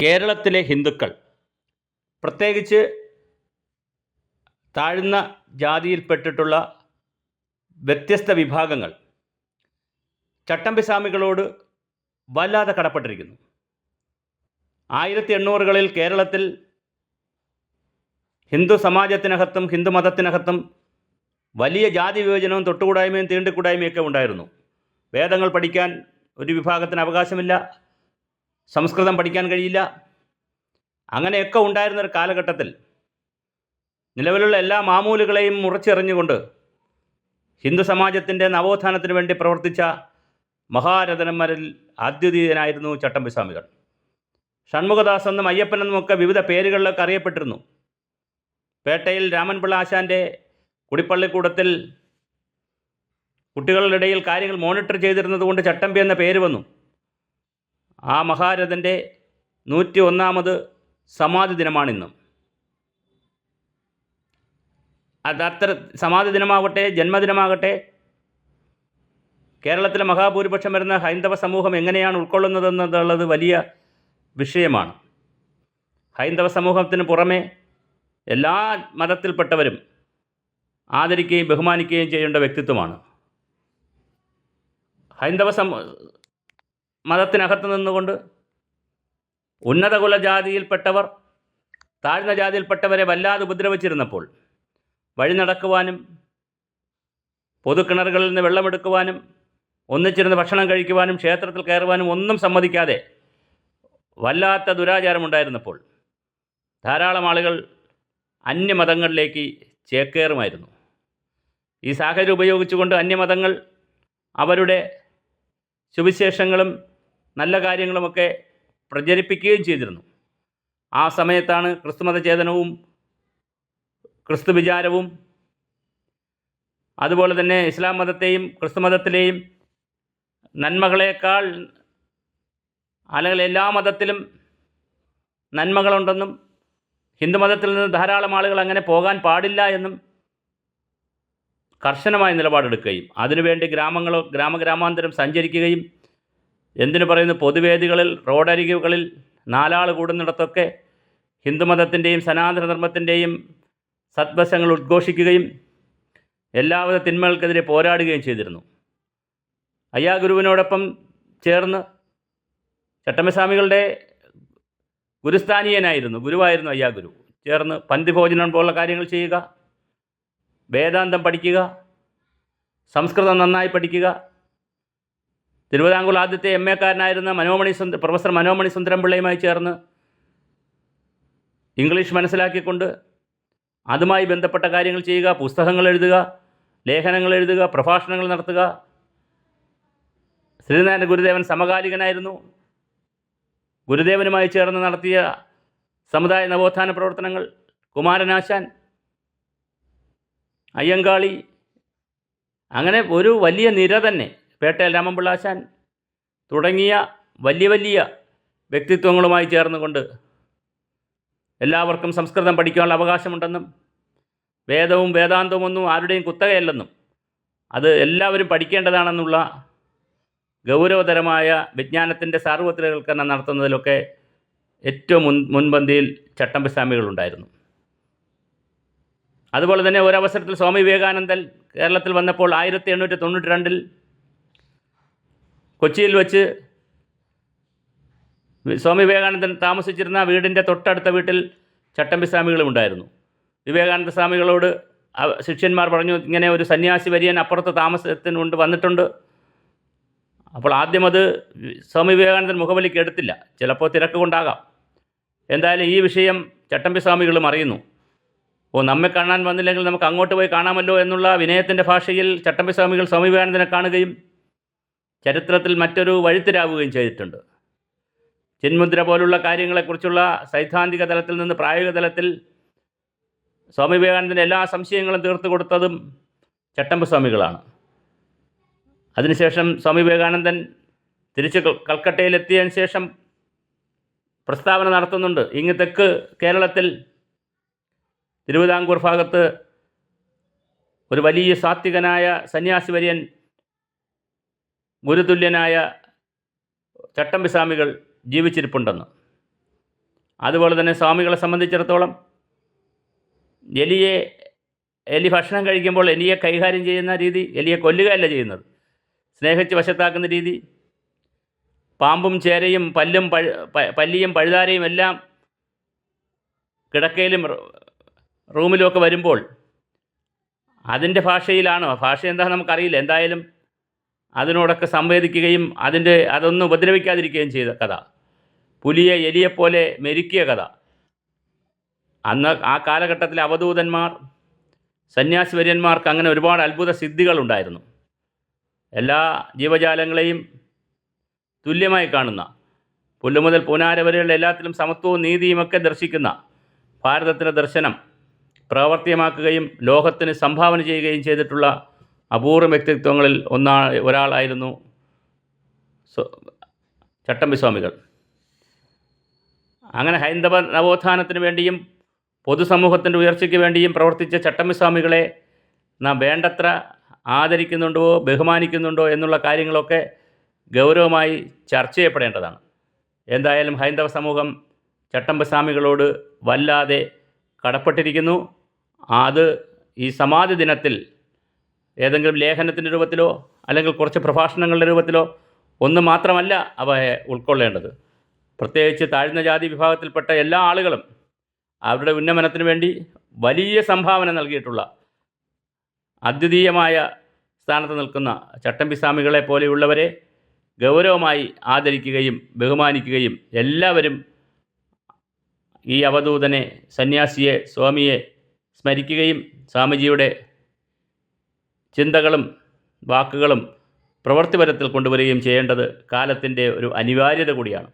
കേരളത്തിലെ ഹിന്ദുക്കൾ പ്രത്യേകിച്ച് താഴ്ന്ന ജാതിയിൽപ്പെട്ടിട്ടുള്ള വ്യത്യസ്ത വിഭാഗങ്ങൾ ചട്ടമ്പിസ്വാമികളോട് വല്ലാതെ കടപ്പെട്ടിരിക്കുന്നു. ആയിരത്തി എണ്ണൂറുകളിൽ കേരളത്തിൽ ഹിന്ദു സമാജത്തിനകത്തും ഹിന്ദു മതത്തിനകത്തും വലിയ ജാതി വിവേചനവും തൊട്ടുകൂടായ്മയും തീണ്ടിക്കൂടായ്മയൊക്കെ ഉണ്ടായിരുന്നു. വേദങ്ങൾ പഠിക്കാൻ ഒരു വിഭാഗത്തിന് അവകാശമില്ല. സംസ്കൃതം പഠിക്കാൻ കഴിയില്ല. അങ്ങനെയൊക്കെ ഉണ്ടായിരുന്ന ഒരു കാലഘട്ടത്തിൽ നിലവിലുള്ള എല്ലാ മാമൂലുകളെയും മുറിച്ചെറിഞ്ഞുകൊണ്ട് ഹിന്ദു സമാജത്തിന്റെ നവോത്ഥാനത്തിന് വേണ്ടി പ്രവർത്തിച്ച മഹാരഥനന്മാരിൽ അദ്വിതീയനായിരുന്നു ചട്ടമ്പിസ്വാമികൾ. ഷൺമുഖദാസ് എന്നും അയ്യപ്പൻ എന്നുമൊക്കെ വിവിധ പേരുകളിലൊക്കെ അറിയപ്പെട്ടിരുന്നു. പേട്ടയിൽ രാമൻപിള്ള ആശാന്റെ കുടിപ്പള്ളിക്കൂടത്തിൽ കുട്ടികളുടെ ഇടയിൽ കാര്യങ്ങൾ മോണിറ്റർ ചെയ്തിരുന്നത് കൊണ്ട് ചട്ടമ്പി എന്ന പേര് വന്നു. ആ മഹാരഥന്റെ നൂറ്റി ഒന്നാമത് സമാധി ദിനമാണിന്ന്. അത് അത്ര സമാധി ദിനമാകട്ടെ ജന്മദിനമാകട്ടെ കേരളത്തിലെ മഹാഭൂരിപക്ഷം വരുന്ന ഹൈന്ദവ സമൂഹം എങ്ങനെയാണ് ഉൾക്കൊള്ളുന്നതെന്നുള്ളത് വലിയ വിഷയമാണ്. ഹൈന്ദവ സമൂഹത്തിന് പുറമെ എല്ലാ മതത്തിൽപ്പെട്ടവരും ആദരിക്കുകയും ബഹുമാനിക്കുകയും ചെയ്യേണ്ട വ്യക്തിത്വമാണ്. ഹൈന്ദവ സമ മതത്തിനകത്ത് നിന്നുകൊണ്ട് ഉന്നത കുലജാതിയിൽപ്പെട്ടവർ താഴ്ന്ന ജാതിയിൽപ്പെട്ടവരെ വല്ലാതെ ഉപദ്രവിച്ചിരുന്നപ്പോൾ വഴി നടക്കുവാനും പൊതുക്കിണറുകളിൽ നിന്ന് വെള്ളമെടുക്കുവാനും ഒന്നിച്ചിരുന്ന് ഭക്ഷണം കഴിക്കുവാനും ക്ഷേത്രത്തിൽ കയറുവാനും ഒന്നും സമ്മതിക്കാതെ വല്ലാത്ത ദുരാചാരമുണ്ടായിരുന്നപ്പോൾ ധാരാളം ആളുകൾ അന്യമതങ്ങളിലേക്ക് ചേക്കേറുമായിരുന്നു. ഈ സാഹചര്യം ഉപയോഗിച്ചുകൊണ്ട് അന്യമതങ്ങൾ അവരുടെ സുവിശേഷങ്ങളും നല്ല കാര്യങ്ങളുമൊക്കെ പ്രചരിപ്പിക്കുകയും ചെയ്തിരുന്നു. ആ സമയത്താണ് ക്രിസ്തുമത ചേതനവും ക്രിസ്തു വിചാരവും അതുപോലെ തന്നെ ഇസ്ലാം മതത്തെയും ക്രിസ്തു മതത്തിലെയും നന്മകളേക്കാൾ അല്ലെങ്കിൽ എല്ലാ മതത്തിലും നന്മകളുണ്ടെന്നും ഹിന്ദുമതത്തിൽ നിന്ന് ധാരാളം ആളുകൾ അങ്ങനെ പോകാൻ പാടില്ല എന്നും കർശനമായ നിലപാടെടുക്കുകയും അതിനുവേണ്ടി ഗ്രാമങ്ങളോ ഗ്രാമഗ്രാമാന്തരം സഞ്ചരിക്കുകയും എന്തിനു പറയുന്നു പൊതുവേദികളിൽ റോഡരികുകളിൽ നാലാൾ കൂടുന്നിടത്തൊക്കെ ഹിന്ദുമതത്തിന്റെയും സനാതന ധർമ്മത്തിന്റെയും സദ്വശങ്ങൾ ഉദ്ഘോഷിക്കുകയും എല്ലാവിധ തിന്മകൾക്കെതിരെ പോരാടുകയും ചെയ്തിരുന്നു. അയ്യാ ഗുരുവിനോടൊപ്പം ചേർന്ന് ചട്ടമ്പസ്വാമികളുടെ ഗുരുസ്ഥാനീയനായിരുന്നു ഗുരുവായിരുന്നു അയ്യാ ഗുരു ചേർന്ന് പന്തിഭോജനം പോലുള്ള കാര്യങ്ങൾ ചെയ്യുക വേദാന്തം പഠിക്കുക സംസ്കൃതം നന്നായി പഠിക്കുക. തിരുവിതാംകൂർ ആദ്യത്തെ എം എക്കാരനായിരുന്ന മനോമണി സുന്ദ പ്രൊഫസർ മനോമണി സുന്ദരം പിള്ളയുമായി ചേർന്ന് ഇംഗ്ലീഷ് മനസ്സിലാക്കിക്കൊണ്ട് അതുമായി ബന്ധപ്പെട്ട കാര്യങ്ങൾ ചെയ്യുക പുസ്തകങ്ങൾ എഴുതുക ലേഖനങ്ങൾ എഴുതുക പ്രഭാഷണങ്ങൾ നടത്തുക. ശ്രീനാരായണ ഗുരുദേവൻ സമകാലികനായിരുന്നു. ഗുരുദേവനുമായി ചേർന്ന് നടത്തിയ സമുദായ നവോത്ഥാന പ്രവർത്തനങ്ങൾ കുമാരനാശാൻ അയ്യങ്കാളി അങ്ങനെ ഒരു വലിയ നിര തന്നെ പേട്ടയിൽ രാമൻപിള്ളാശാൻ തുടങ്ങിയ വലിയ വലിയ വ്യക്തിത്വങ്ങളുമായി ചേർന്നുകൊണ്ട് എല്ലാവർക്കും സംസ്കൃതം പഠിക്കാനുള്ള അവകാശമുണ്ടെന്നും വേദവും വേദാന്തവും ഒന്നും ആരുടെയും കുത്തകയല്ലെന്നും അത് എല്ലാവരും പഠിക്കേണ്ടതാണെന്നുള്ള ഗൗരവതരമായ വിജ്ഞാനത്തിന്റെ സാർവത്രികവൽക്കരണം നടത്തുന്നതിലൊക്കെ ഏറ്റവും മുൻ മുൻപന്തിയിൽ ചട്ടമ്പിസ്വാമികളുണ്ടായിരുന്നു അതുപോലെ തന്നെ ഒരവസരത്തിൽ സ്വാമി വിവേകാനന്ദൻ കേരളത്തിൽ വന്നപ്പോൾ ആയിരത്തി എണ്ണൂറ്റി തൊണ്ണൂറ്റി രണ്ടിൽ കൊച്ചിയിൽ വച്ച് സ്വാമി വിവേകാനന്ദൻ താമസിച്ചിരുന്ന വീടിന്റെ തൊട്ടടുത്ത വീട്ടിൽ ചട്ടമ്പിസ്വാമികളും ഉണ്ടായിരുന്നു വിവേകാനന്ദ സ്വാമികളോട് ശിഷ്യന്മാർ പറഞ്ഞു ഇങ്ങനെ ഒരു സന്യാസി വരിയൻ അപ്പുറത്ത് താമസത്തിനുണ്ട് വന്നിട്ടുണ്ട്. അപ്പോൾ ആദ്യം അത് സ്വാമി വിവേകാനന്ദൻ മുഖവിലേക്ക് എടുത്തില്ല. ചിലപ്പോൾ തിരക്ക് കൊണ്ടാകാം. എന്തായാലും ഈ വിഷയം ചട്ടമ്പി സ്വാമികളും അറിയുന്നു. ഓ നമ്മെ കാണാൻ വന്നില്ലെങ്കിൽ നമുക്ക് അങ്ങോട്ട് പോയി കാണാമല്ലോ എന്നുള്ള വിനയത്തിന്റെ ഭാഷയിൽ ചട്ടമ്പി സ്വാമികൾ സ്വാമി വിവേകാനന്ദനെ കാണുകയും ചരിത്രത്തിൽ മറ്റൊരു വഴിത്തിരാവുകയും ചെയ്തിട്ടുണ്ട്. ചിന്മുദ്ര പോലുള്ള കാര്യങ്ങളെക്കുറിച്ചുള്ള സൈദ്ധാന്തിക തലത്തിൽ നിന്ന് പ്രായോഗിക തലത്തിൽ സ്വാമി വിവേകാനന്ദന്റെ എല്ലാ സംശയങ്ങളും തീർത്തു കൊടുത്തതും ചട്ടമ്പി സ്വാമികളാണ്. അതിനുശേഷം സ്വാമി വിവേകാനന്ദൻ തിരിച്ച് കൽക്കട്ടയിലെത്തിയതിനു ശേഷം പ്രസ്താവന നടത്തുന്നുണ്ട്. ഇങ്ങ് തെക്ക് കേരളത്തിൽ തിരുവിതാംകൂർ ഭാഗത്ത് ഒരു വലിയ സാത്വികനായ സന്യാസി വര്യൻ ഗുരുതുല്യനായ ചട്ടമ്പിസ്വാമികൾ ജീവിച്ചിരിപ്പുണ്ടെന്ന്. അതുപോലെ തന്നെ സ്വാമികളെ സംബന്ധിച്ചിടത്തോളം എലിയെ എലി ഭക്ഷണം കഴിക്കുമ്പോൾ എലിയെ കൈകാര്യം ചെയ്യുന്ന രീതി എലിയെ കൊല്ലുകയല്ല ചെയ്യുന്നത്. സ്നേഹിച്ച് വശത്താക്കുന്ന രീതി. പാമ്പും ചേരയും പല്ലും പഴു പല്ലിയും പഴുതാരയും എല്ലാം കിടക്കയിലും റൂമിലുമൊക്കെ വരുമ്പോൾ അതിന്റെ ഭാഷയിലാണോ? ഭാഷ എന്താ നമുക്കറിയില്ല. എന്തായാലും അതിനോടൊക്കെ സംവേദിക്കുകയും അതിന്റെ അതൊന്നും ഉപദ്രവിക്കാതിരിക്കുകയും ചെയ്ത കഥ. പുലിയെ എലിയെപ്പോലെ മെരുക്കിയ കഥ. അന്ന് ആ കാലഘട്ടത്തിലെ അവധൂതന്മാർ സന്യാസിവര്യന്മാർക്ക് അങ്ങനെ ഒരുപാട് അത്ഭുത സിദ്ധികളുണ്ടായിരുന്നു. എല്ലാ ജീവജാലങ്ങളെയും തുല്യമായി കാണുന്ന പുല്ലു മുതൽ പൂനാര വരെയുള്ള എല്ലാത്തിലും സമത്വവും നീതിയുമൊക്കെ ദർശിക്കുന്ന ഭാരതത്തിന്റെ ദർശനം പ്രാവർത്തികമാക്കുകയും ലോകത്തിന് സംഭാവന ചെയ്യുകയും ചെയ്തിട്ടുള്ള അപൂർവ വ്യക്തിത്വങ്ങളിൽ ഒന്നാ ഒരാളായിരുന്നു ചട്ടമ്പി സ്വാമികൾ. അങ്ങനെ ഹൈന്ദവ നവോത്ഥാനത്തിന് വേണ്ടിയും പൊതുസമൂഹത്തിന്റെ ഉയർച്ചയ്ക്ക് വേണ്ടിയും പ്രവർത്തിച്ച ചട്ടമ്പി സ്വാമികളെ നാം വേണ്ടത്ര ആദരിക്കുന്നുണ്ടോ ബഹുമാനിക്കുന്നുണ്ടോ എന്നുള്ള കാര്യങ്ങളൊക്കെ ഗൗരവമായി ചർച്ച ചെയ്യപ്പെടേണ്ടതാണ്. എന്തായാലും ഹൈന്ദവ സമൂഹം ചട്ടമ്പി സ്വാമികളോട് വല്ലാതെ കടപ്പെട്ടിരിക്കുന്നു. അത് ഈ സമാധി ദിനത്തിൽ ഏതെങ്കിലും ലേഖനത്തിന്റെ രൂപത്തിലോ അല്ലെങ്കിൽ കുറച്ച് പ്രഭാഷണങ്ങളുടെ രൂപത്തിലോ ഒന്ന് മാത്രമല്ല അവയെ ഉൾക്കൊള്ളേണ്ടത്. പ്രത്യേകിച്ച് താഴ്ന്ന ജാതി വിഭാഗത്തിൽപ്പെട്ട എല്ലാ ആളുകളും അവരുടെ ഉന്നമനത്തിന് വേണ്ടി വലിയ സംഭാവന നൽകിയിട്ടുള്ള അദ്വിതീയമായ സ്ഥാനത്ത് നിൽക്കുന്ന ചട്ടമ്പിസ്വാമികളെ പോലെയുള്ളവരെ ഗൗരവമായി ആദരിക്കുകയും ബഹുമാനിക്കുകയും എല്ലാവരും ഈ അവധൂതനെ സന്യാസിയെ സ്വാമിയെ സ്മരിക്കുകയും സ്വാമിജിയുടെ ചിന്തകളും വാക്കുകളും പ്രവൃത്തിപരത്തിൽ കൊണ്ടുവരികയും ചെയ്യേണ്ടത് കാലത്തിന്റെ ഒരു അനിവാര്യത കൂടിയാണ്.